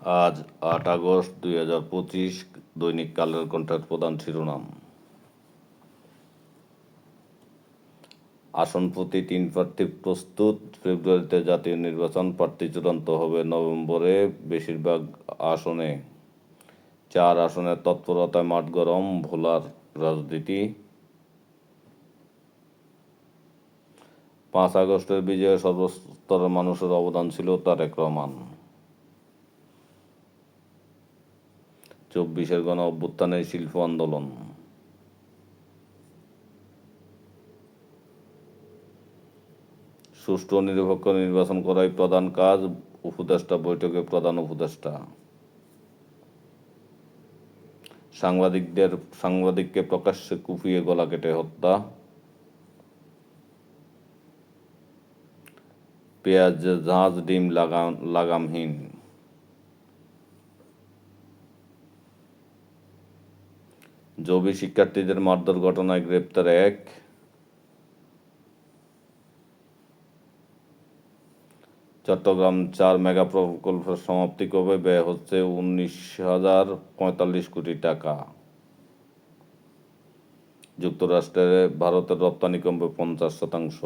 আজ আট আগস্ট দুই হাজার পঁচিশ দৈনিক কালের কণ্ঠের প্রধান শিরোনাম। আসন প্রতি তিন প্রার্থী প্রস্তুত। ফেব্রুয়ারিতে জাতীয় নির্বাচন প্রার্থী চূড়ান্ত হবে নভেম্বরে বেশিরভাগ আসনে। চার আসনের তৎপরতায় মাঠ গরম, ভোলার রাজনীতি। পাঁচ আগস্টের বিজয়ে সর্বস্তরের মানুষের অবদান ছিল তারেক রহমান। চব্বিশের গণ অভ্যুত্থানের শিল্প আন্দোলন। সুষ্ঠু নিরপেক্ষ নির্বাচন করাই প্রধান কাজ, উপদেষ্টা বৈঠকে প্রধান উপদেষ্টা। সাংবাদিকদের, সাংবাদিককে প্রকাশ্যে কুপিয়ে গলা কেটে হত্যা। পেঁয়াজ জাহাজ ডিম লাগাম, লাগামহীন। জবি শিক্ষার্থীদের মারধর ঘটনায় গ্রেপ্তার এক চট্টগ্রাম চার মেগা প্রকল্পের সমাপ্তি কবে? ব্যয় হচ্ছে উনিশ হাজার পঁয়তাল্লিশ কোটি টাকা। যুক্তরাষ্ট্রে ভারতের রপ্তানি কমবে পঞ্চাশ শতাংশ।